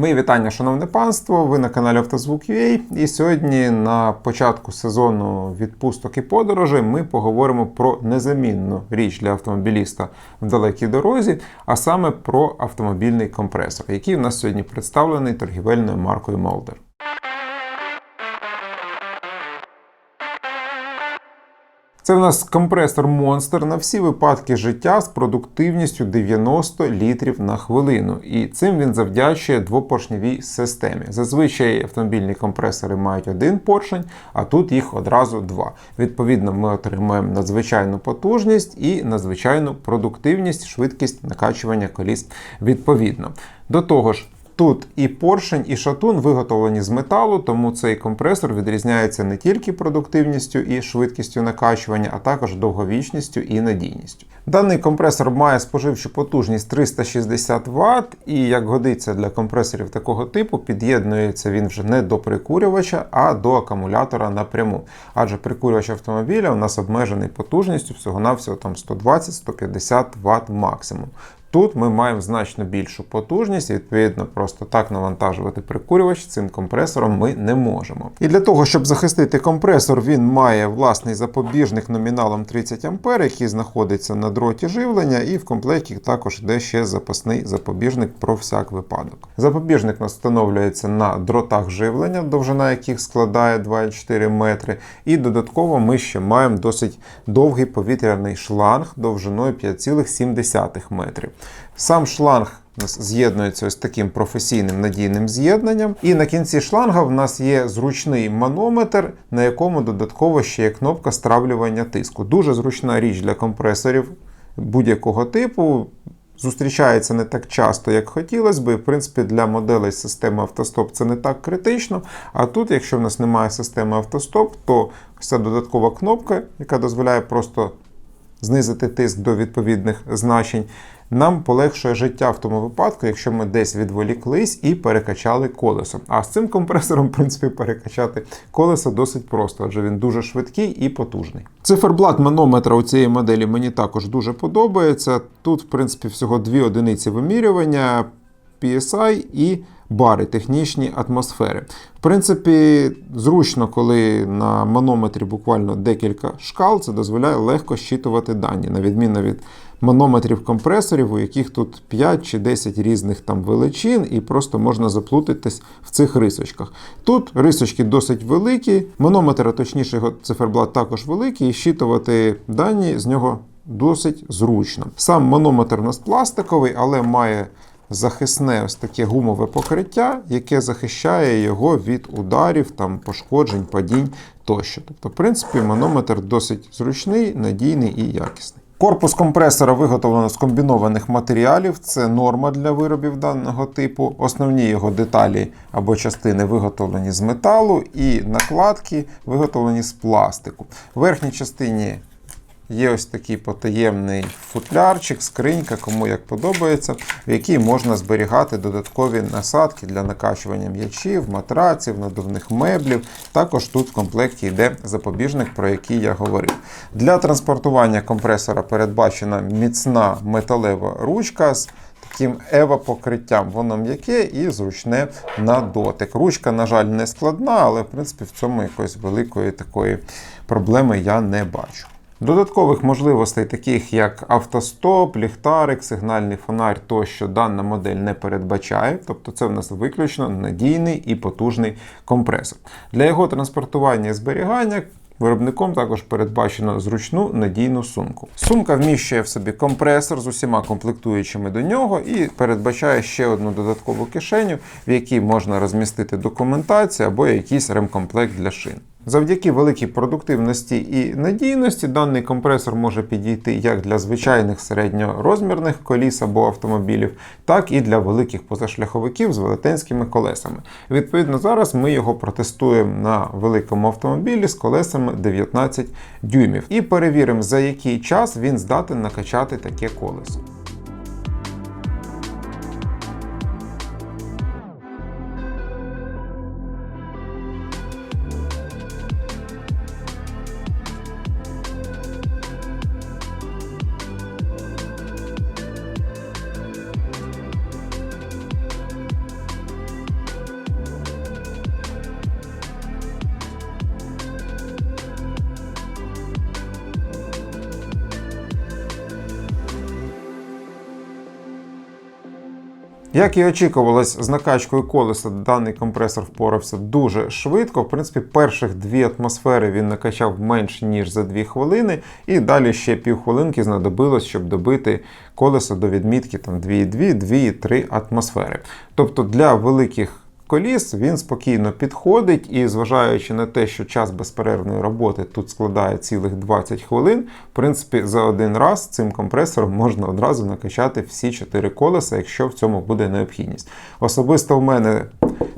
Мої вітання, шановне панство. Ви на каналі Автозвук.ua і сьогодні на початку сезону відпусток і подорожей ми поговоримо про незамінну річ для автомобіліста в далекій дорозі, а саме про автомобільний компресор, який в нас сьогодні представлений торгівельною маркою Молдер. Це в нас компресор Monster на всі випадки життя з продуктивністю 90 літрів на хвилину. І цим він завдячує двопоршневій системі. Зазвичай автомобільні компресори мають один поршень, а тут їх одразу два. Відповідно, ми отримаємо надзвичайну потужність і надзвичайну продуктивність, швидкість накачування коліс відповідно. До того ж, Тут і поршень, і шатун виготовлені з металу, тому цей компресор відрізняється не тільки продуктивністю і швидкістю накачування, а також довговічністю і надійністю. Даний компресор має споживчу потужність 360 Вт, і як годиться для компресорів такого типу, під'єднується він вже не до прикурювача, а до акумулятора напряму. Адже прикурювач автомобіля у нас обмежений потужністю всього-навсього 120-150 Вт максимум. Тут ми маємо значно більшу потужність, і відповідно, просто так навантажувати прикурювач цим компресором ми не можемо. І для того, щоб захистити компресор, він має власний запобіжник номіналом 30 А, який знаходиться на дроті живлення, і в комплекті також йде ще запасний запобіжник про всяк випадок. Запобіжник у встановлюється на дротах живлення, довжина яких складає 2,4 метри. І додатково ми ще маємо досить довгий повітряний шланг довжиною 5,7 метрів. Сам шланг з'єднується ось таким професійним надійним з'єднанням. І на кінці шланга в нас є зручний манометр, на якому додатково ще є кнопка стравлювання тиску. Дуже зручна річ для компресорів будь-якого типу. Зустрічається не так часто, як хотілося би. В принципі, для моделей системи автостоп це не так критично. А тут, якщо в нас немає системи автостоп, то ця додаткова кнопка, яка дозволяє просто знизити тиск до відповідних значень, нам полегшує життя в тому випадку, якщо ми десь відволіклись і перекачали колесо. А з цим компресором, в принципі, перекачати колесо досить просто, адже він дуже швидкий і потужний. Циферблат манометра у цієї моделі мені також дуже подобається. Тут, в принципі, всього дві одиниці вимірювання PSI і бари, технічні атмосфери. В принципі, зручно, коли на манометрі буквально декілька шкал, це дозволяє легко щитувати дані, на відміну від манометрів компресорів, у яких тут 5 чи 10 різних там величин, і просто можна заплутатись в цих рисочках. Тут рисочки досить великі, манометр, а точніше його циферблат також великий, і щитувати дані з нього досить зручно. Сам манометр у нас пластиковий, але має захисне ось таке гумове покриття, яке захищає його від ударів, там, пошкоджень, падінь тощо. Тобто, в принципі, манометр досить зручний, надійний і якісний. Корпус компресора виготовлено з комбінованих матеріалів, це норма для виробів даного типу. Основні його деталі або частини виготовлені з металу, і накладки виготовлені з пластику. В верхній частині Є ось такий потаємний футлярчик, скринька, кому як подобається, в якій можна зберігати додаткові насадки для накачування м'ячів, матраців, надувних меблів. Також тут в комплекті йде запобіжник, про який я говорив. Для транспортування компресора передбачена міцна металева ручка з таким ева-покриттям. Воно м'яке і зручне на дотик. Ручка, на жаль, не складна, але в принципі в цьому якоїсь великої такої проблеми я не бачу. Додаткових можливостей, таких як автостоп, ліхтарик, сигнальний фонарь, тощо дана модель не передбачає, тобто це в нас виключно надійний і потужний компресор. Для його транспортування і зберігання. Виробником також передбачено зручну надійну сумку. Сумка вміщує в собі компресор з усіма комплектуючими до нього і передбачає ще одну додаткову кишеню, в якій можна розмістити документацію або якийсь ремкомплект для шин. Завдяки великій продуктивності і надійності даний компресор може підійти як для звичайних середньорозмірних коліс або автомобілів, так і для великих позашляховиків з велетенськими колесами. Відповідно, зараз ми його протестуємо на великому автомобілі з колесами 19 дюймів і перевіримо, за який час він здатен накачати таке колесо. Як і очікувалось, з накачкою колеса даний компресор впорався дуже швидко. В принципі, перших дві атмосфери він накачав менш ніж за 2 хвилини, і далі ще півхвилинки знадобилось, щоб добити колесо до відмітки там 2,2-2,3 атмосфери. Тобто для великих коліс він спокійно підходить, і зважаючи на те, що час безперервної роботи тут складає цілих 20 хвилин, в принципі, за один раз цим компресором можна одразу накачати всі 4 колеса, якщо в цьому буде необхідність. Особисто в мене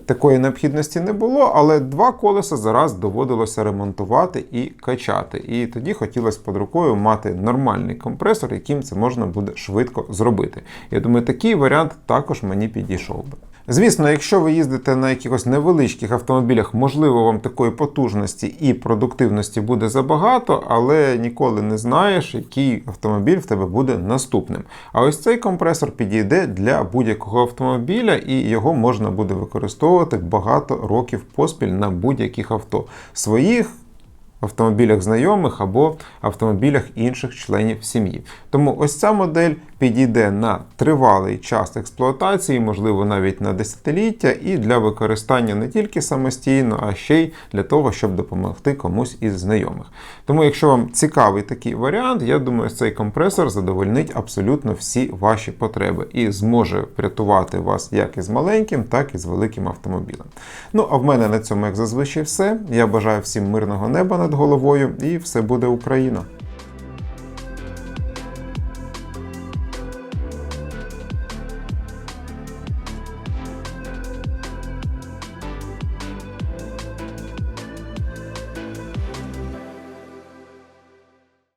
такої необхідності не було, але два колеса зараз доводилося ремонтувати і качати. І тоді хотілося під рукою мати нормальний компресор, яким це можна буде швидко зробити. Я думаю, такий варіант також мені підійшов би. Звісно, якщо ви їздите на якихось невеличких автомобілях, можливо, вам такої потужності і продуктивності буде забагато, але ніколи не знаєш, який автомобіль в тебе буде наступним. А ось цей компресор підійде для будь-якого автомобіля, і його можна буде використовувати багато років поспіль на будь-яких авто своїх автомобілях знайомих або автомобілях інших членів сім'ї. Тому ось ця модель підійде на тривалий час експлуатації, можливо, навіть на десятиліття, і для використання не тільки самостійно, а ще й для того, щоб допомогти комусь із знайомих. Тому, якщо вам цікавий такий варіант, я думаю, цей компресор задовольнить абсолютно всі ваші потреби і зможе врятувати вас як із маленьким, так і з великим автомобілем. Ну а в мене на цьому, як зазвичай, все. Я бажаю всім мирного неба над головою, і все буде Україна!